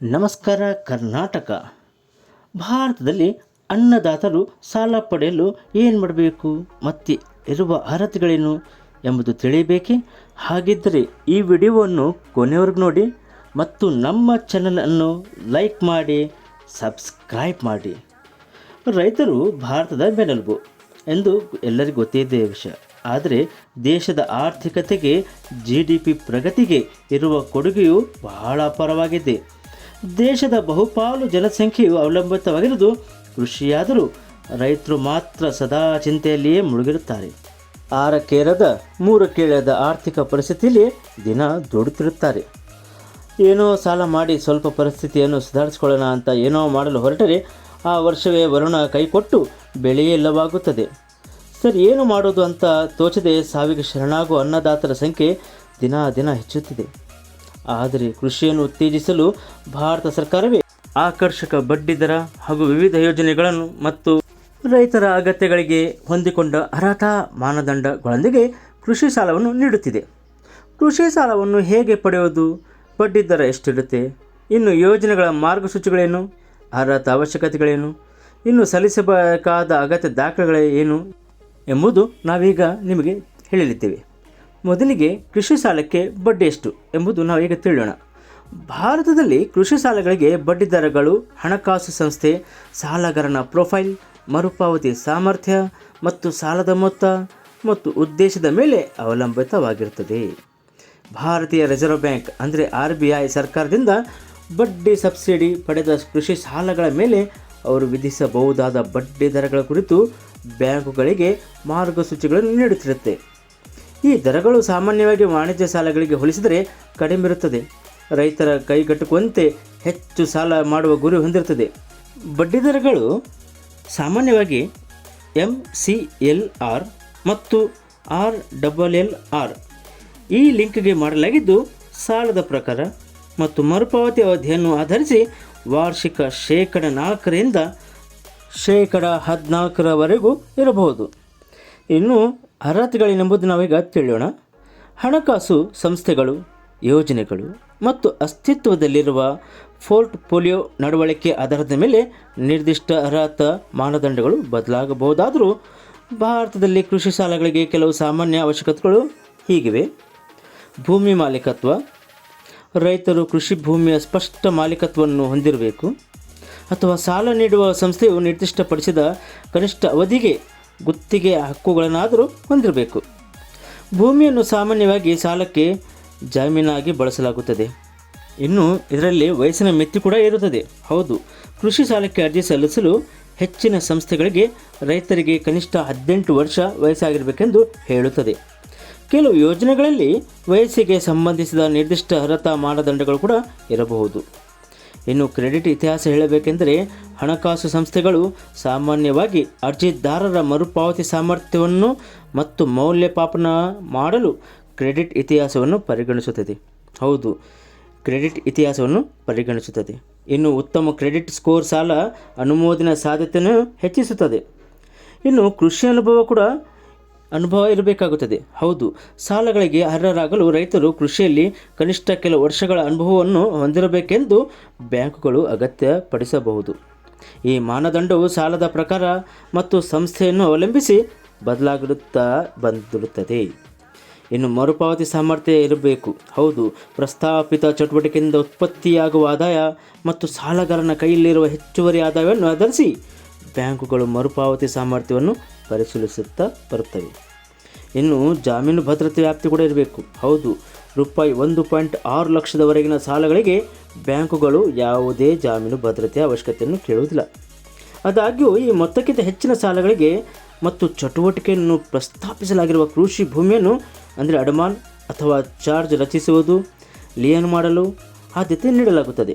ನಮಸ್ಕಾರ ಕರ್ನಾಟಕ. ಭಾರತದಲ್ಲಿ ಅನ್ನದಾತರು ಸಾಲ ಪಡೆಯಲು ಏನು ಮಾಡಬೇಕು? ಮತ್ತು ಇರುವ ಅರ್ಹತೆಗಳೇನು ಎಂಬುದು ತಿಳಿಯಬೇಕೇ? ಹಾಗಿದ್ದರೆ ಈ ವಿಡಿಯೋವನ್ನು ಕೊನೆವರೆಗೂ ನೋಡಿ ಮತ್ತು ನಮ್ಮ ಚಾನಲನ್ನು ಲೈಕ್ ಮಾಡಿ ಸಬ್ಸ್ಕ್ರೈಬ್ ಮಾಡಿ. ರೈತರು ಭಾರತದ ಬೆನ್ನೆಲುಬು ಎಂದು ಎಲ್ಲರಿಗೂ ಗೊತ್ತಿದ್ದೇ ವಿಷಯ. ಆದರೆ ದೇಶದ ಆರ್ಥಿಕತೆಗೆ ಜಿ ಡಿ ಪಿ ಪ್ರಗತಿಗೆ ಇರುವ ಕೊಡುಗೆಯು ಬಹಳ ಅಪಾರವಾಗಿದೆ. ದೇಶದ ಬಹುಪಾಲು ಜನಸಂಖ್ಯೆಯು ಅವಲಂಬಿತವಾಗಿರುವುದು ಕೃಷಿಯಾದರೂ ರೈತರು ಮಾತ್ರ ಸದಾ ಚಿಂತೆಯಲ್ಲಿಯೇ ಮುಳುಗಿರುತ್ತಾರೆ. ಆರಕ್ಕೇರದ, ಮೂರಕ್ಕೇಳದ ಆರ್ಥಿಕ ಪರಿಸ್ಥಿತಿಯಲ್ಲಿ ದಿನ ದುಡುತ್ತಿರುತ್ತಾರೆ. ಏನೋ ಸಾಲ ಮಾಡಿ ಸ್ವಲ್ಪ ಪರಿಸ್ಥಿತಿಯನ್ನು ಸುಧಾರಿಸಿಕೊಳ್ಳೋಣ ಅಂತ ಏನೋ ಮಾಡಲು ಹೊರಟರೆ ಆ ವರ್ಷವೇ ವರುಣ ಕೈಕೊಟ್ಟು ಬೆಳೆಯೇ ಇಲ್ಲವಾಗುತ್ತದೆ. ಸರ್, ಏನು ಮಾಡೋದು ಅಂತ ತೋಚದೆ ಸಾವಿಗೆ ಶರಣಾಗುವ ಅನ್ನದಾತರ ಸಂಖ್ಯೆ ದಿನ ದಿನ ಹೆಚ್ಚುತ್ತಿದೆ. ಆದರೆ ಕೃಷಿಯನ್ನು ಉತ್ತೇಜಿಸಲು ಭಾರತ ಸರ್ಕಾರವೇ ಆಕರ್ಷಕ ಬಡ್ಡಿ ದರ ಹಾಗೂ ವಿವಿಧ ಯೋಜನೆಗಳನ್ನು ಮತ್ತು ರೈತರ ಅಗತ್ಯಗಳಿಗೆ ಹೊಂದಿಕೊಂಡ ಅರ್ಹತಾ ಮಾನದಂಡಗಳೊಂದಿಗೆ ಕೃಷಿ ಸಾಲವನ್ನು ನೀಡುತ್ತಿದೆ. ಕೃಷಿ ಸಾಲವನ್ನು ಹೇಗೆ ಪಡೆಯುವುದು? ಬಡ್ಡಿ ದರ ಎಷ್ಟಿರುತ್ತೆ ಇನ್ನು ಯೋಜನೆಗಳ ಮಾರ್ಗಸೂಚಿಗಳೇನು? ಅರ್ಹತಾ ಅವಶ್ಯಕತೆಗಳೇನು? ಇನ್ನು ಸಲ್ಲಿಸಬೇಕಾದ ಅಗತ್ಯ ದಾಖಲೆಗಳೇ ಏನು ಎಂಬುದು ನಾವೀಗ ನಿಮಗೆ ಹೇಳಲಿದ್ದೇವೆ. ಮೊದಲಿಗೆ ಕೃಷಿ ಸಾಲಕ್ಕೆ ಬಡ್ಡಿ ಎಷ್ಟು ಎಂಬುದು ಈಗ ತಿಳಿಯೋಣ. ಭಾರತದಲ್ಲಿ ಕೃಷಿ ಸಾಲಗಳಿಗೆ ಬಡ್ಡಿ ದರಗಳು, ಹಣಕಾಸು ಸಂಸ್ಥೆ, ಸಾಲಗಾರನ ಪ್ರೊಫೈಲ್, ಮರುಪಾವತಿ ಸಾಮರ್ಥ್ಯ ಮತ್ತು ಸಾಲದ ಮೊತ್ತ ಮತ್ತು ಉದ್ದೇಶದ ಮೇಲೆ ಅವಲಂಬಿತವಾಗಿರುತ್ತದೆ. ಭಾರತೀಯ ರಿಸರ್ವ್ ಬ್ಯಾಂಕ್ ಅಂದರೆ ಆರ್ ಬಿ ಐ ಸರ್ಕಾರದಿಂದ ಬಡ್ಡಿ ಸಬ್ಸಿಡಿ ಪಡೆದ ಕೃಷಿ ಸಾಲಗಳ ಮೇಲೆ ಅವರು ವಿಧಿಸಬಹುದಾದ ಬಡ್ಡಿ ದರಗಳ ಕುರಿತು ಬ್ಯಾಂಕುಗಳಿಗೆ ಮಾರ್ಗಸೂಚಿಗಳನ್ನು ನೀಡುತ್ತಿರುತ್ತೆ. ಈ ದರಗಳು ಸಾಮಾನ್ಯವಾಗಿ ವಾಣಿಜ್ಯ ಸಾಲಗಳಿಗೆ ಹೋಲಿಸಿದರೆ ಕಡಿಮೆ ಇರುತ್ತದೆ. ರೈತರ ಕೈಗೆಟುಕುವಂತೆ ಹೆಚ್ಚು ಸಾಲ ಮಾಡುವ ಗುರಿ ಹೊಂದಿರುತ್ತದೆ. ಬಡ್ಡಿ ದರಗಳು ಸಾಮಾನ್ಯವಾಗಿ ಎಂ ಸಿ ಎಲ್ ಆರ್ ಮತ್ತು ಆರ್ ಡಬಲ್ ಎಲ್ ಆರ್ ಈ ಲಿಂಕ್ಗೆ ಮಾಡಲಾಗಿದ್ದು, ಸಾಲದ ಪ್ರಕಾರ ಮತ್ತು ಮರುಪಾವತಿ ಅವಧಿಯನ್ನು ಆಧರಿಸಿ ವಾರ್ಷಿಕ ಶೇಕಡ ನಾಲ್ಕರಿಂದ ಶೇಕಡ ಹದಿನಾಲ್ಕರವರೆಗೂ ಇರಬಹುದು. ಇನ್ನು ಅರ್ಹತೆಗಳೇನೆಂಬುದು ನಾವೀಗ ತಿಳಿಯೋಣ. ಹಣಕಾಸು ಸಂಸ್ಥೆಗಳು, ಯೋಜನೆಗಳು ಮತ್ತು ಅಸ್ತಿತ್ವದಲ್ಲಿರುವ ಪೋರ್ಟ್ಫೋಲಿಯೋ ನಡವಳಿಕೆ ಆಧಾರದ ಮೇಲೆ ನಿರ್ದಿಷ್ಟ ಅರ್ಹತ ಮಾನದಂಡಗಳು ಬದಲಾಗಬಹುದಾದರೂ ಭಾರತದಲ್ಲಿ ಕೃಷಿ ಸಾಲಗಳಿಗೆ ಕೆಲವು ಸಾಮಾನ್ಯ ಅವಶ್ಯಕತೆಗಳು ಹೀಗಿವೆ. ಭೂಮಿ ಮಾಲೀಕತ್ವ. ರೈತರು ಕೃಷಿ ಭೂಮಿಯ ಸ್ಪಷ್ಟ ಮಾಲೀಕತ್ವವನ್ನು ಹೊಂದಿರಬೇಕು. ಅಥವಾ ಸಾಲ ನೀಡುವ ಸಂಸ್ಥೆಯು ನಿರ್ದಿಷ್ಟಪಡಿಸಿದ ಕನಿಷ್ಠ ಅವಧಿಗೆ ಗುತ್ತಿಗೆ ಹಕ್ಕುಗಳನ್ನಾದರೂ ಹೊಂದಿರಬೇಕು. ಭೂಮಿಯನ್ನು ಸಾಮಾನ್ಯವಾಗಿ ಸಾಲಕ್ಕೆ ಜಾಮೀನಾಗಿ ಬಳಸಲಾಗುತ್ತದೆ. ಇನ್ನು ಇದರಲ್ಲಿ ವಯಸ್ಸಿನ ಮಿತಿ ಕೂಡ ಇರುತ್ತದೆ. ಹೌದು, ಕೃಷಿ ಸಾಲಕ್ಕೆ ಅರ್ಜಿ ಸಲ್ಲಿಸಲು ಹೆಚ್ಚಿನ ಸಂಸ್ಥೆಗಳಿಗೆ ರೈತರಿಗೆ ಕನಿಷ್ಠ ಹದಿನೆಂಟು ವರ್ಷ ವಯಸ್ಸಾಗಿರಬೇಕೆಂದು ಹೇಳುತ್ತದೆ. ಕೆಲವು ಯೋಜನೆಗಳಲ್ಲಿ ವಯಸ್ಸಿಗೆ ಸಂಬಂಧಿಸಿದ ನಿರ್ದಿಷ್ಟ ಅರ್ಹತಾ ಮಾನದಂಡಗಳು ಕೂಡ ಇರಬಹುದು. ಇನ್ನು ಕ್ರೆಡಿಟ್ ಇತಿಹಾಸ ಹೇಳಬೇಕೆಂದರೆ ಹಣಕಾಸು ಸಂಸ್ಥೆಗಳು ಸಾಮಾನ್ಯವಾಗಿ ಅರ್ಜಿದಾರರ ಮರುಪಾವತಿ ಸಾಮರ್ಥ್ಯವನ್ನು ಮತ್ತು ಮೌಲ್ಯಪಾಪನ ಮಾಡಲು ಕ್ರೆಡಿಟ್ ಇತಿಹಾಸವನ್ನು ಪರಿಗಣಿಸುತ್ತದೆ. ಹೌದು, ಕ್ರೆಡಿಟ್ ಇತಿಹಾಸವನ್ನು ಪರಿಗಣಿಸುತ್ತದೆ. ಇನ್ನು ಉತ್ತಮ ಕ್ರೆಡಿಟ್ ಸ್ಕೋರ್ ಸಾಲ ಅನುಮೋದನೆ ಸಾಧ್ಯತೆಯನ್ನು ಹೆಚ್ಚಿಸುತ್ತದೆ. ಇನ್ನು ಕೃಷಿ ಅನುಭವ ಕೂಡ ಅನುಭವ ಇರಬೇಕಾಗುತ್ತದೆ. ಹೌದು, ಸಾಲಗಳಿಗೆ ಅರ್ಹರಾಗಲು ರೈತರು ಕೃಷಿಯಲ್ಲಿ ಕನಿಷ್ಠ ಕೆಲವು ವರ್ಷಗಳ ಅನುಭವವನ್ನು ಹೊಂದಿರಬೇಕೆಂದು ಬ್ಯಾಂಕುಗಳು ಅಗತ್ಯಪಡಿಸಬಹುದು. ಈ ಮಾನದಂಡವು ಸಾಲದ ಪ್ರಕಾರ ಮತ್ತು ಸಂಸ್ಥೆಯನ್ನು ಅವಲಂಬಿಸಿ ಬದಲಾಗಿರುತ್ತಾ ಬಂದಿರುತ್ತದೆ ಇನ್ನು ಮರುಪಾವತಿ ಸಾಮರ್ಥ್ಯ ಇರಬೇಕು. ಹೌದು, ಪ್ರಸ್ತಾಪಿತ ಚಟುವಟಿಕೆಯಿಂದ ಉತ್ಪತ್ತಿಯಾಗುವ ಆದಾಯ ಮತ್ತು ಸಾಲಗಾರನ ಕೈಯಲ್ಲಿರುವ ಹೆಚ್ಚುವರಿ ಆದಾಯವನ್ನು ಆಧರಿಸಿ ಬ್ಯಾಂಕುಗಳು ಮರುಪಾವತಿ ಸಾಮರ್ಥ್ಯವನ್ನು ಪರಿಶೀಲಿಸುತ್ತಾ ಬರುತ್ತವೆ. ಇನ್ನು ಜಾಮೀನು ಭದ್ರತೆ ವ್ಯಾಪ್ತಿ ಕೂಡ ಇರಬೇಕು. ಹೌದು, ರೂಪಾಯಿ ಒಂದು ಪಾಯಿಂಟ್ ಆರು ಲಕ್ಷದವರೆಗಿನ ಸಾಲಗಳಿಗೆ ಬ್ಯಾಂಕುಗಳು ಯಾವುದೇ ಜಾಮೀನು ಭದ್ರತೆಯ ಅವಶ್ಯಕತೆಯನ್ನು ಕೇಳುವುದಿಲ್ಲ. ಆದಾಗ್ಯೂ, ಈ ಮೊತ್ತಕ್ಕಿಂತ ಹೆಚ್ಚಿನ ಸಾಲಗಳಿಗೆ ಮತ್ತು ಚಟುವಟಿಕೆಯನ್ನು ಪ್ರಸ್ತಾಪಿಸಲಾಗಿರುವ ಕೃಷಿ ಭೂಮಿಯನ್ನು ಅಂದರೆ ಅಡಮಾನ್ ಅಥವಾ ಚಾರ್ಜ್ ರಚಿಸುವುದು, ಲಿಯನ್ ಮಾಡಲು ಆದ್ಯತೆ ನೀಡಲಾಗುತ್ತದೆ.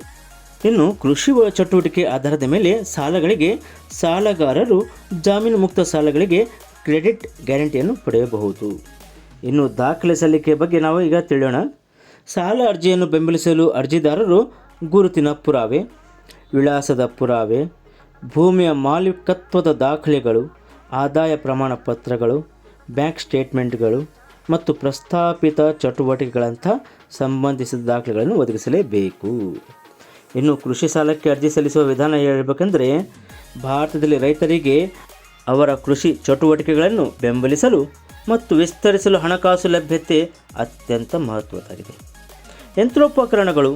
ಇನ್ನು ಕೃಷಿ ಚಟುವಟಿಕೆ ಆಧಾರದ ಮೇಲೆ ಸಾಲಗಳಿಗೆ ಸಾಲಗಾರರು ಜಾಮೀನು ಮುಕ್ತ ಸಾಲಗಳಿಗೆ ಕ್ರೆಡಿಟ್ ಗ್ಯಾರಂಟಿಯನ್ನು ಪಡೆಯಬಹುದು. ಇನ್ನು ದಾಖಲೆ ಸಲ್ಲಿಕೆ ಬಗ್ಗೆ ನಾವು ಈಗ ತಿಳಿಯೋಣ. ಸಾಲ ಅರ್ಜಿಯನ್ನು ಬೆಂಬಲಿಸಲು ಅರ್ಜಿದಾರರು ಗುರುತಿನ ಪುರಾವೆ, ವಿಳಾಸದ ಪುರಾವೆ, ಭೂಮಿಯ ಮಾಲೀಕತ್ವದ ದಾಖಲೆಗಳು, ಆದಾಯ ಪ್ರಮಾಣ ಪತ್ರಗಳು, ಬ್ಯಾಂಕ್ ಸ್ಟೇಟ್ಮೆಂಟ್ಗಳು ಮತ್ತು ಪ್ರಸ್ತಾಪಿತ ಚಟುವಟಿಕೆಗಳಂಥ ಸಂಬಂಧಿಸಿದ ದಾಖಲೆಗಳನ್ನು ಒದಗಿಸಲೇಬೇಕು. ಇನ್ನು ಕೃಷಿ ಸಾಲಕ್ಕೆ ಅರ್ಜಿ ಸಲ್ಲಿಸುವ ವಿಧಾನ ಹೇಳ್ಬೇಕಂದ್ರೆ ಭಾರತದಲ್ಲಿ ರೈತರಿಗೆ ಅವರ ಕೃಷಿ ಚಟುವಟಿಕೆಗಳನ್ನು ಬೆಂಬಲಿಸಲು ಮತ್ತು ವಿಸ್ತರಿಸಲು ಹಣಕಾಸು ಲಭ್ಯತೆ ಅತ್ಯಂತ ಮಹತ್ವದ್ದಾಗಿದೆ. ಯಂತ್ರೋಪಕರಣಗಳು,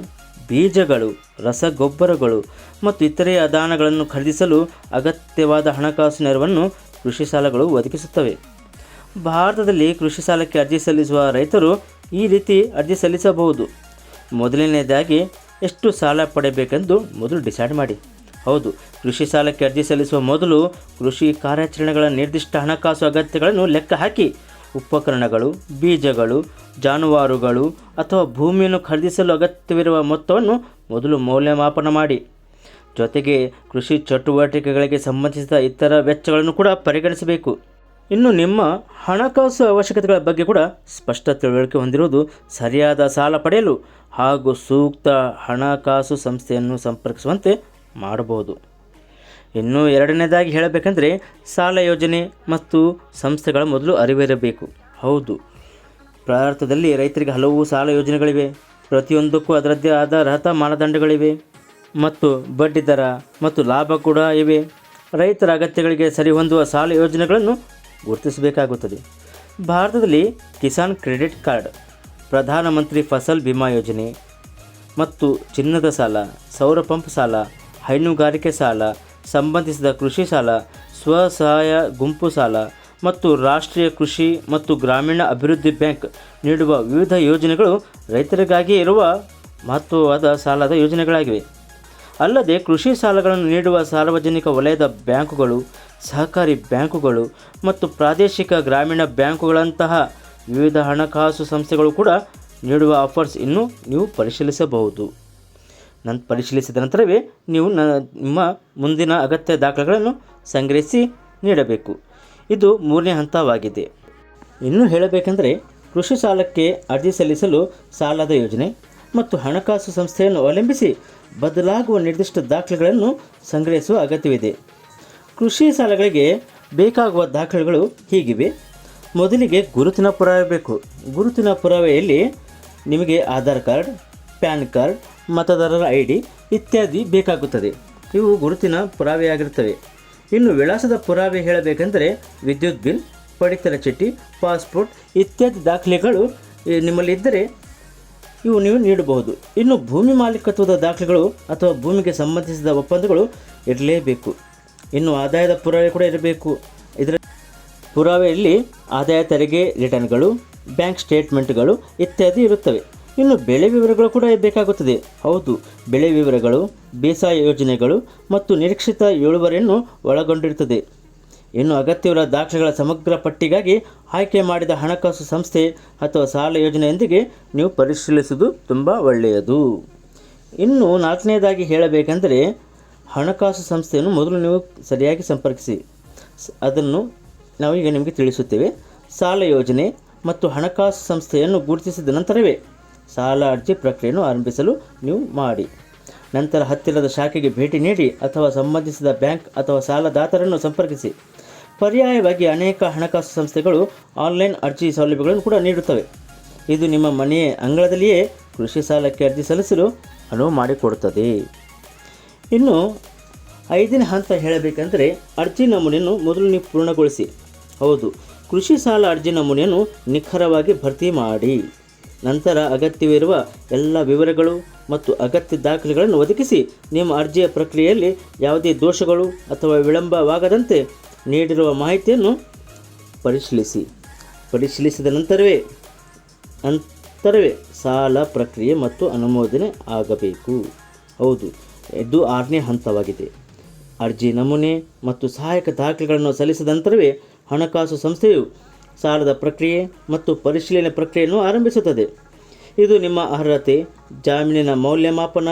ಬೀಜಗಳು, ರಸಗೊಬ್ಬರಗಳು ಮತ್ತು ಇತರೆ ಅದಾನಗಳನ್ನು ಖರೀದಿಸಲು ಅಗತ್ಯವಾದ ಹಣಕಾಸು ನೆರವನ್ನು ಕೃಷಿ ಸಾಲಗಳು ಒದಗಿಸುತ್ತವೆ. ಭಾರತದಲ್ಲಿ ಕೃಷಿ ಸಾಲಕ್ಕೆ ಅರ್ಜಿ ಸಲ್ಲಿಸುವ ರೈತರು ಈ ರೀತಿ ಅರ್ಜಿ ಸಲ್ಲಿಸಬಹುದು. ಮೊದಲನೆಯದಾಗಿ ಎಷ್ಟು ಸಾಲ ಪಡೆಯಬೇಕೆಂದು ಮೊದಲು ಡಿಸೈಡ್ ಮಾಡಿ. ಹೌದು, ಕೃಷಿ ಸಾಲಕ್ಕೆ ಅರ್ಜಿ ಸಲ್ಲಿಸುವ ಮೊದಲು ಕೃಷಿ ಕಾರ್ಯಾಚರಣೆಗಳ ನಿರ್ದಿಷ್ಟ ಹಣಕಾಸು ಅಗತ್ಯಗಳನ್ನು ಲೆಕ್ಕ ಹಾಕಿ. ಉಪಕರಣಗಳು, ಬೀಜಗಳು, ಜಾನುವಾರುಗಳು ಅಥವಾ ಭೂಮಿಯನ್ನು ಖರೀದಿಸಲು ಅಗತ್ಯವಿರುವ ಮೊತ್ತವನ್ನು ಮೊದಲು ಮೌಲ್ಯಮಾಪನ ಮಾಡಿ. ಜೊತೆಗೆ ಕೃಷಿ ಚಟುವಟಿಕೆಗಳಿಗೆ ಸಂಬಂಧಿಸಿದ ಇತರ ವೆಚ್ಚಗಳನ್ನು ಕೂಡ ಪರಿಗಣಿಸಬೇಕು. ಇನ್ನು ನಿಮ್ಮ ಹಣಕಾಸು ಅವಶ್ಯಕತೆಗಳ ಬಗ್ಗೆ ಕೂಡ ಸ್ಪಷ್ಟ ತಿಳುವಳಿಕೆ ಹೊಂದಿರುವುದು ಸರಿಯಾದ ಸಾಲ ಪಡೆಯಲು ಹಾಗೂ ಸೂಕ್ತ ಹಣಕಾಸು ಸಂಸ್ಥೆಯನ್ನು ಸಂಪರ್ಕಿಸುವಂತೆ ಮಾಡಬಹುದು. ಇನ್ನು ಎರಡನೇದಾಗಿ ಹೇಳಬೇಕಂದ್ರೆ ಸಾಲ ಯೋಜನೆ ಮತ್ತು ಸಂಸ್ಥೆಗಳ ಮೊದಲು ಅರಿವಿರಬೇಕು. ಹೌದು. ಭಾರತದಲ್ಲಿ ರೈತರಿಗೆ ಹಲವು ಸಾಲ ಯೋಜನೆಗಳಿವೆ. ಪ್ರತಿಯೊಂದಕ್ಕೂ ಅದರದ್ದೇ ಆದ ಅರ್ಹತಾ ಮಾನದಂಡಗಳಿವೆ. ಮತ್ತು ಬಡ್ಡಿದರ ಮತ್ತು ಲಾಭ ಕೂಡ ಇವೆ. ರೈತರ ಅಗತ್ಯಗಳಿಗೆ ಸರಿಹೊಂದುವ ಸಾಲ ಯೋಜನೆಗಳನ್ನು ಗುರುತಿಸಬೇಕಾಗುತ್ತದೆ. ಭಾರತದಲ್ಲಿ ಕಿಸಾನ್ ಕ್ರೆಡಿಟ್ ಕಾರ್ಡ್ ಪ್ರಧಾನಮಂತ್ರಿ ಫಸಲ್ ಬಿಮಾ ಯೋಜನೆ ಮತ್ತು ಚಿನ್ನದ ಸಾಲ, ಸೌರ ಪಂಪ್ ಸಾಲ, ಹೈನುಗಾರಿಕೆ ಸಾಲ, ಸಂಬಂಧಿಸಿದ ಕೃಷಿ ಸಾಲ, ಸ್ವಸಹಾಯ ಗುಂಪು ಸಾಲ ಮತ್ತು ರಾಷ್ಟ್ರೀಯ ಕೃಷಿ ಮತ್ತು ಗ್ರಾಮೀಣ ಅಭಿವೃದ್ಧಿ ಬ್ಯಾಂಕ್ ನೀಡುವ ವಿವಿಧ ಯೋಜನೆಗಳು ರೈತರಿಗಾಗಿ ಇರುವ ಮಹತ್ವವಾದ ಸಾಲದ ಯೋಜನೆಗಳಾಗಿವೆ. ಅಲ್ಲದೆ ಕೃಷಿ ಸಾಲಗಳನ್ನು ನೀಡುವ ಸಾರ್ವಜನಿಕ ವಲಯದ ಬ್ಯಾಂಕುಗಳು ಸಹಕಾರಿ ಬ್ಯಾಂಕುಗಳು ಮತ್ತು ಪ್ರಾದೇಶಿಕ ಗ್ರಾಮೀಣ ಬ್ಯಾಂಕುಗಳಂತಹ ವಿವಿಧ ಹಣಕಾಸು ಸಂಸ್ಥೆಗಳು ಕೂಡ ನೀಡುವ ಆಫರ್ಸ್ ಇನ್ನೂ ನೀವು ಪರಿಶೀಲಿಸಬಹುದು. ನನ್, ಪರಿಶೀಲಿಸಿದ ನಂತರವೇ ನೀವು ನಿಮ್ಮ ಮುಂದಿನ ಅಗತ್ಯ ದಾಖಲೆಗಳನ್ನು ಸಂಗ್ರಹಿಸಿ ನೀಡಬೇಕು. ಇದು ಮೂರನೇ ಹಂತವಾಗಿದೆ. ಇನ್ನೂ ಹೇಳಬೇಕೆಂದರೆ ಕೃಷಿ ಸಾಲಕ್ಕೆ ಅರ್ಜಿ ಸಲ್ಲಿಸಲು ಸಾಲದ ಯೋಜನೆ ಮತ್ತು ಹಣಕಾಸು ಸಂಸ್ಥೆಯನ್ನು ಅವಲಂಬಿಸಿ ಬದಲಾಗುವ ನಿರ್ದಿಷ್ಟ ದಾಖಲೆಗಳನ್ನು ಸಂಗ್ರಹಿಸುವ ಅಗತ್ಯವಿದೆ. ಕೃಷಿ ಸಾಲಗಳಿಗೆ ಬೇಕಾಗುವ ದಾಖಲೆಗಳು ಹೀಗಿವೆ. ಮೊದಲಿಗೆ ಗುರುತಿನ ಪುರಾವೆ ಬೇಕು. ಗುರುತಿನ ಪುರಾವೆಯಲ್ಲಿ ನಿಮಗೆ ಆಧಾರ್ ಕಾರ್ಡ್, ಪ್ಯಾನ್ ಕಾರ್ಡ್, ಮತದಾರರ ಐ ಡಿ ಇತ್ಯಾದಿ ಬೇಕಾಗುತ್ತದೆ. ಇವು ಗುರುತಿನ ಪುರಾವೆಯಾಗಿರುತ್ತವೆ. ಇನ್ನು ವಿಳಾಸದ ಪುರಾವೆ ಹೇಳಬೇಕೆಂದರೆ ವಿದ್ಯುತ್ ಬಿಲ್, ಪಡಿತರ ಚೀಟಿ, ಪಾಸ್ಪೋರ್ಟ್ ಇತ್ಯಾದಿ ದಾಖಲೆಗಳು ನಿಮ್ಮಲ್ಲಿ ನಿಮ್ಮಲ್ಲಿದ್ದರೆ ಇವು ನೀವು ನೀಡಬಹುದು. ಇನ್ನು ಭೂಮಿ ಮಾಲೀಕತ್ವದ ದಾಖಲೆಗಳು ಅಥವಾ ಭೂಮಿಗೆ ಸಂಬಂಧಿಸಿದ ಒಪ್ಪಂದಗಳು ಇರಲೇಬೇಕು. ಇನ್ನು ಆದಾಯದ ಪುರಾವೆ ಕೂಡ ಇರಬೇಕು. ಇದರ ಪುರಾವೆಯಲ್ಲಿ ಆದಾಯ ತೆರಿಗೆ, ರಿಟರ್ನ್ಗಳು, ಬ್ಯಾಂಕ್ ಸ್ಟೇಟ್ಮೆಂಟ್ಗಳು ಇತ್ಯಾದಿ ಇರುತ್ತವೆ. ಇನ್ನು ಬೆಳೆ ವಿವರಗಳು ಕೂಡ ಬೇಕಾಗುತ್ತದೆ. ಹೌದು, ಬೆಳೆ ವಿವರಗಳು, ಬೇಸಾಯ ಯೋಜನೆಗಳು ಮತ್ತು ನಿರೀಕ್ಷಿತ ಇಳುವರಿಯನ್ನು ಒಳಗೊಂಡಿರುತ್ತದೆ. ಇನ್ನು ಅಗತ್ಯವಿರುವ ದಾಖಲೆಗಳ ಸಮಗ್ರ ಪಟ್ಟಿಗಾಗಿ ಆಯ್ಕೆ ಮಾಡಿದ ಹಣಕಾಸು ಸಂಸ್ಥೆ ಅಥವಾ ಸಾಲ ಯೋಜನೆಯೊಂದಿಗೆ ನೀವು ಪರಿಶೀಲಿಸುವುದು ತುಂಬ ಒಳ್ಳೆಯದು. ಇನ್ನು ನಾಲ್ಕನೇದಾಗಿ ಹೇಳಬೇಕೆಂದರೆ ಹಣಕಾಸು ಸಂಸ್ಥೆಯನ್ನು ಮೊದಲು ನೀವು ಸರಿಯಾಗಿ ಸಂಪರ್ಕಿಸಿ. ಅದನ್ನು ನಾವು ಈಗ ನಿಮಗೆ ತಿಳಿಸುತ್ತೇವೆ. ಸಾಲ ಯೋಜನೆ ಮತ್ತು ಹಣಕಾಸು ಸಂಸ್ಥೆಯನ್ನು ಗುರುತಿಸಿದ ನಂತರವೇ ಸಾಲ ಅರ್ಜಿ ಪ್ರಕ್ರಿಯೆಯನ್ನು ಆರಂಭಿಸಲು ನೀವು ಮಾಡಿ. ನಂತರ ಹತ್ತಿರದ ಶಾಖೆಗೆ ಭೇಟಿ ನೀಡಿ ಅಥವಾ ಸಂಬಂಧಿಸಿದ ಬ್ಯಾಂಕ್ ಅಥವಾ ಸಾಲದಾತರನ್ನು ಸಂಪರ್ಕಿಸಿ. ಪರ್ಯಾಯವಾಗಿ ಅನೇಕ ಹಣಕಾಸು ಸಂಸ್ಥೆಗಳು ಆನ್ಲೈನ್ ಅರ್ಜಿ ಸೌಲಭ್ಯಗಳನ್ನು ಕೂಡ ನೀಡುತ್ತವೆ. ಇದು ನಿಮ್ಮ ಮನೆಯ ಅಂಗಳದಲ್ಲಿಯೇ ಕೃಷಿ ಸಾಲಕ್ಕೆ ಅರ್ಜಿ ಸಲ್ಲಿಸಲು ಅನುವು ಮಾಡಿಕೊಡುತ್ತದೆ. ಇನ್ನು ಐದನೇ ಹಂತ ಹೇಳಬೇಕಂದರೆ ಅರ್ಜಿ ನಮೂನೆಯನ್ನು ಮೊದಲು ನೀವು ಪೂರ್ಣಗೊಳಿಸಿ. ಹೌದು, ಕೃಷಿ ಸಾಲ ಅರ್ಜಿ ನಮೂನೆಯನ್ನು ನಿಖರವಾಗಿ ಭರ್ತಿ ಮಾಡಿ. ನಂತರ ಅಗತ್ಯವಿರುವ ಎಲ್ಲ ವಿವರಗಳು ಮತ್ತು ಅಗತ್ಯ ದಾಖಲೆಗಳನ್ನು ಒದಗಿಸಿ ನಿಮ್ಮ ಅರ್ಜಿಯ ಪ್ರಕ್ರಿಯೆಯಲ್ಲಿ ಯಾವುದೇ ದೋಷಗಳು ಅಥವಾ ವಿಳಂಬವಾಗದಂತೆ ನೀಡಿರುವ ಮಾಹಿತಿಯನ್ನು ಪರಿಶೀಲಿಸಿ. ಪರಿಶೀಲಿಸಿದ ನಂತರವೇ ನಂತರವೇ ಸಾಲ ಪ್ರಕ್ರಿಯೆ ಮತ್ತು ಅನುಮೋದನೆ ಆಗಬೇಕು. ಹೌದು ಇದು ಆರನೇ ಹಂತವಾಗಿದೆ. ಅರ್ಜಿ ನಮೂನೆ ಮತ್ತು ಸಹಾಯಕ ದಾಖಲೆಗಳನ್ನು ಸಲ್ಲಿಸಿದ ನಂತರವೇ ಹಣಕಾಸು ಸಂಸ್ಥೆಯು ಸಾಲದ ಪ್ರಕ್ರಿಯೆ ಮತ್ತು ಪರಿಶೀಲನೆ ಪ್ರಕ್ರಿಯೆಯನ್ನು ಆರಂಭಿಸುತ್ತದೆ. ಇದು ನಿಮ್ಮ ಅರ್ಹತೆ, ಜಾಮೀನಿನ ಮೌಲ್ಯಮಾಪನ,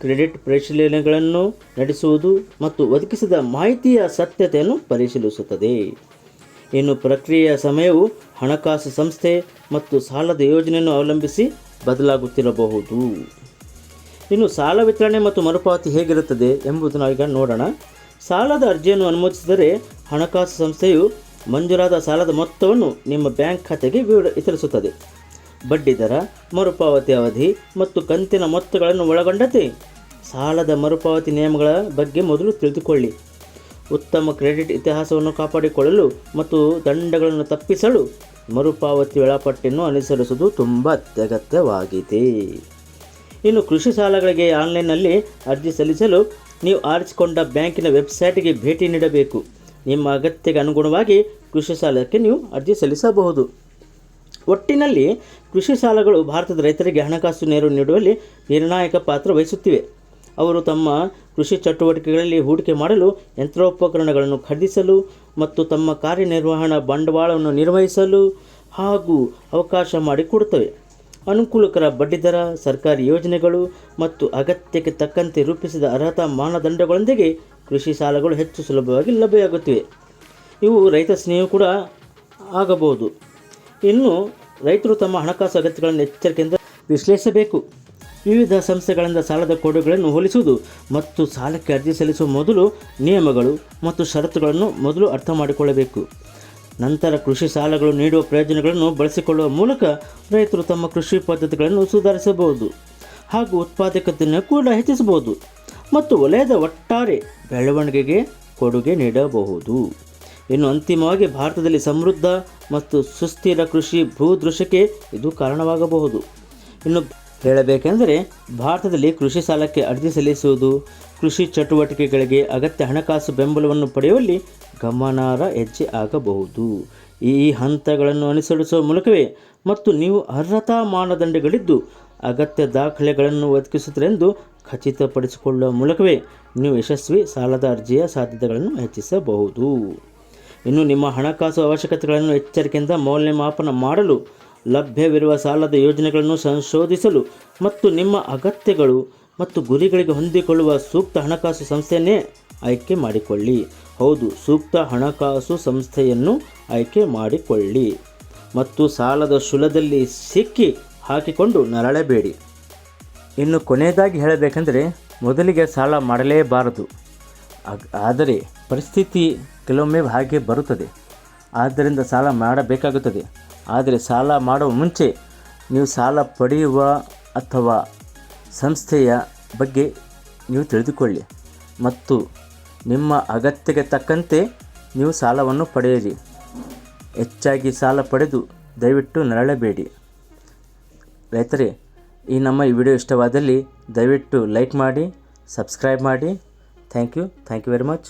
ಕ್ರೆಡಿಟ್ ಪರಿಶೀಲನೆಗಳನ್ನು ನಡೆಸುವುದು ಮತ್ತು ಒದಗಿಸಿದ ಮಾಹಿತಿಯ ಸತ್ಯತೆಯನ್ನು ಪರಿಶೀಲಿಸುತ್ತದೆ. ಇನ್ನು ಪ್ರಕ್ರಿಯೆಯ ಸಮಯವು ಹಣಕಾಸು ಸಂಸ್ಥೆ ಮತ್ತು ಸಾಲದ ಯೋಜನೆಯನ್ನು ಅವಲಂಬಿಸಿ ಬದಲಾಗುತ್ತಿರಬಹುದು. ಇನ್ನು ಸಾಲ ವಿತರಣೆ ಮತ್ತು ಮರುಪಾವತಿ ಹೇಗಿರುತ್ತದೆ ಎಂಬುದನ್ನು ನಾವೀಗ ನೋಡೋಣ. ಸಾಲದ ಅರ್ಜಿಯನ್ನು ಅನುಮೋದಿಸಿದರೆ ಹಣಕಾಸು ಸಂಸ್ಥೆಯು ಮಂಜೂರಾದ ಸಾಲದ ಮೊತ್ತವನ್ನು ನಿಮ್ಮ ಬ್ಯಾಂಕ್ ಖಾತೆಗೆ ವಿತರಿಸುತ್ತದೆ. ಬಡ್ಡಿ ದರ, ಮರುಪಾವತಿ ಅವಧಿ ಮತ್ತು ಕಂತಿನ ಮೊತ್ತಗಳನ್ನು ಒಳಗೊಂಡಂತೆ ಸಾಲದ ಮರುಪಾವತಿ ನಿಯಮಗಳ ಬಗ್ಗೆ ಮೊದಲು ತಿಳಿದುಕೊಳ್ಳಿ. ಉತ್ತಮ ಕ್ರೆಡಿಟ್ ಇತಿಹಾಸವನ್ನು ಕಾಪಾಡಿಕೊಳ್ಳಲು ಮತ್ತು ದಂಡಗಳನ್ನು ತಪ್ಪಿಸಲು ಮರುಪಾವತಿ ವೇಳಾಪಟ್ಟಿಯನ್ನು ಅನುಸರಿಸುವುದು ತುಂಬ ಅತ್ಯಗತ್ಯವಾಗಿದೆ. ಇನ್ನು ಕೃಷಿ ಸಾಲಗಳಿಗೆ ಆನ್ಲೈನ್ನಲ್ಲಿ ಅರ್ಜಿ ಸಲ್ಲಿಸಲು ನೀವು ಆರಿಸಿಕೊಂಡ ಬ್ಯಾಂಕಿನ ವೆಬ್ಸೈಟ್ಗೆ ಭೇಟಿ ನೀಡಬೇಕು. ನಿಮ್ಮ ಅಗತ್ಯಕ್ಕೆ ಅನುಗುಣವಾಗಿ ಕೃಷಿ ಸಾಲಕ್ಕೆ ನೀವು ಅರ್ಜಿ ಸಲ್ಲಿಸಬಹುದು. ಒಟ್ಟಿನಲ್ಲಿ ಕೃಷಿ ಸಾಲಗಳು ಭಾರತದ ರೈತರಿಗೆ ಹಣಕಾಸು ನೆರವು ನೀಡುವಲ್ಲಿ ನಿರ್ಣಾಯಕ ಪಾತ್ರ ವಹಿಸುತ್ತಿವೆ. ಅವರು ತಮ್ಮ ಕೃಷಿ ಚಟುವಟಿಕೆಗಳಲ್ಲಿ ಹೂಡಿಕೆ ಮಾಡಲು ಯಂತ್ರೋಪಕರಣಗಳನ್ನು ಖರೀದಿಸಲು ಮತ್ತು ತಮ್ಮ ಕಾರ್ಯನಿರ್ವಹಣಾ ಬಂಡವಾಳವನ್ನು ನಿರ್ವಹಿಸಲು ಹಾಗೂ ಅವಕಾಶ ಮಾಡಿಕೊಡುತ್ತವೆ. ಅನುಕೂಲಕರ ಬಡ್ಡಿದರ ಸರ್ಕಾರಿ ಯೋಜನೆಗಳು ಮತ್ತು ಅಗತ್ಯಕ್ಕೆ ತಕ್ಕಂತೆ ರೂಪಿಸಿದ ಅರ್ಹತಾ ಮಾನದಂಡಗಳೊಂದಿಗೆ ಕೃಷಿ ಸಾಲಗಳು ಹೆಚ್ಚು ಸುಲಭವಾಗಿ ಲಭ್ಯವಾಗುತ್ತಿವೆ. ಇವು ರೈತ ಸ್ನೇಹಿ ಕೂಡ ಆಗಬಹುದು. ಇನ್ನು ರೈತರು ತಮ್ಮ ಹಣಕಾಸು ಅಗತ್ಯಗಳನ್ನು ಎಚ್ಚರಿಕೆಯಿಂದ ವಿಶ್ಲೇಷಿಸಬೇಕು. ವಿವಿಧ ಸಂಸ್ಥೆಗಳಿಂದ ಸಾಲದ ಕೊಡುಗೆಗಳನ್ನು ಹೋಲಿಸುವುದು ಮತ್ತು ಸಾಲಕ್ಕೆ ಅರ್ಜಿ ಸಲ್ಲಿಸುವ ಮೊದಲು ನಿಯಮಗಳು ಮತ್ತು ಷರತ್ತುಗಳನ್ನು ಮೊದಲು ಅರ್ಥ ಮಾಡಿಕೊಳ್ಳಬೇಕು. ನಂತರ ಕೃಷಿ ಸಾಲಗಳು ನೀಡುವ ಪ್ರಯೋಜನಗಳನ್ನು ಬಳಸಿಕೊಳ್ಳುವ ಮೂಲಕ ರೈತರು ತಮ್ಮ ಕೃಷಿ ಪದ್ಧತಿಗಳನ್ನು ಸುಧಾರಿಸಬಹುದು ಹಾಗೂ ಉತ್ಪಾದಕತೆಯನ್ನು ಕೂಡ ಹೆಚ್ಚಿಸಬಹುದು ಮತ್ತು ವಲಯದ ಒಟ್ಟಾರೆ ಬೆಳವಣಿಗೆಗೆ ಕೊಡುಗೆ ನೀಡಬಹುದು. ಇನ್ನು ಅಂತಿಮವಾಗಿ ಭಾರತದಲ್ಲಿ ಸಮೃದ್ಧ ಮತ್ತು ಸುಸ್ಥಿರ ಕೃಷಿ ಭೂದೃಶ್ಯಕ್ಕೆ ಇದು ಕಾರಣವಾಗಬಹುದು. ಇನ್ನು ಹೇಳಬೇಕೆಂದರೆ ಭಾರತದಲ್ಲಿ ಕೃಷಿ ಸಾಲಕ್ಕೆ ಅರ್ಜಿ ಸಲ್ಲಿಸುವುದು, ಕೃಷಿ ಚಟುವಟಿಕೆಗಳಿಗೆ ಅಗತ್ಯ ಹಣಕಾಸು ಬೆಂಬಲವನ್ನು ಪಡೆಯುವಲ್ಲಿ ಗಮನಾರ್ಹ ಹೆಜ್ಜೆ ಆಗಬಹುದು. ಈ ಹಂತಗಳನ್ನು ಅನುಸರಿಸುವ ಮೂಲಕವೇ ಮತ್ತು ನೀವು ಅರ್ಹತಾ ಮಾನದಂಡಗಳಿದ್ದು ಅಗತ್ಯ ದಾಖಲೆಗಳನ್ನು ಒದಗಿಸುತ್ತರೆಂದು ಖಚಿತಪಡಿಸಿಕೊಳ್ಳುವ ಮೂಲಕವೇ ನೀವು ಯಶಸ್ವಿ ಸಾಲದ ಅರ್ಜಿಯ ಸಾಧ್ಯತೆಗಳನ್ನು ಹೆಚ್ಚಿಸಬಹುದು. ಇನ್ನು ನಿಮ್ಮ ಹಣಕಾಸು ಅವಶ್ಯಕತೆಗಳನ್ನು ಎಚ್ಚರಿಕೆಯಿಂದ ಮೌಲ್ಯಮಾಪನ ಮಾಡಲು ಲಭ್ಯವಿರುವ ಸಾಲದ ಯೋಜನೆಗಳನ್ನು ಸಂಶೋಧಿಸಲು ಮತ್ತು ನಿಮ್ಮ ಅಗತ್ಯಗಳು ಮತ್ತು ಗುರಿಗಳಿಗೆ ಹೊಂದಿಕೊಳ್ಳುವ ಸೂಕ್ತ ಹಣಕಾಸು ಸಂಸ್ಥೆಯನ್ನೇ ಆಯ್ಕೆ ಮಾಡಿಕೊಳ್ಳಿ. ಹೌದು, ಸೂಕ್ತ ಹಣಕಾಸು ಸಂಸ್ಥೆಯನ್ನು ಆಯ್ಕೆ ಮಾಡಿಕೊಳ್ಳಿ ಮತ್ತು ಸಾಲದ ಶುಲದಲ್ಲಿ ಸಿಕ್ಕಿ ಹಾಕಿಕೊಂಡು ನರಳಬೇಡಿ. ಇನ್ನು ಕೊನೆಯದಾಗಿ ಹೇಳಬೇಕೆಂದರೆ, ಮೊದಲಿಗೆ ಸಾಲ ಮಾಡಲೇಬಾರದು. ಆದರೆ ಪರಿಸ್ಥಿತಿ ಕೆಲವೊಮ್ಮೆ ಹಾಗೆ ಬರುತ್ತದೆ. ಆದ್ದರಿಂದ ಸಾಲ ಮಾಡಬೇಕಾಗುತ್ತದೆ. ಆದರೆ ಸಾಲ ಮಾಡುವ ಮುಂಚೆ ನೀವು ಸಾಲ ಪಡೆಯುವ ಅಥವಾ ಸಂಸ್ಥೆಯ ಬಗ್ಗೆ ನೀವು ತಿಳಿದುಕೊಳ್ಳಿ. ಮತ್ತು ನಿಮ್ಮ ಅಗತ್ಯಕ್ಕೆ ತಕ್ಕಂತೆ ನೀವು ಸಾಲವನ್ನು ಪಡೆಯಿರಿ. ಹೆಚ್ಚಾಗಿ ಸಾಲ ಪಡೆದು ದಯವಿಟ್ಟು ನರಳಬೇಡಿ. ರೈತರೇ, ಈ ನಮ್ಮ ಈ ವಿಡಿಯೋ ಇಷ್ಟವಾದಲ್ಲಿ ದಯವಿಟ್ಟು ಲೈಕ್ ಮಾಡಿ, ಸಬ್ಸ್ಕ್ರೈಬ್ ಮಾಡಿ. Thank you. Thank you very much.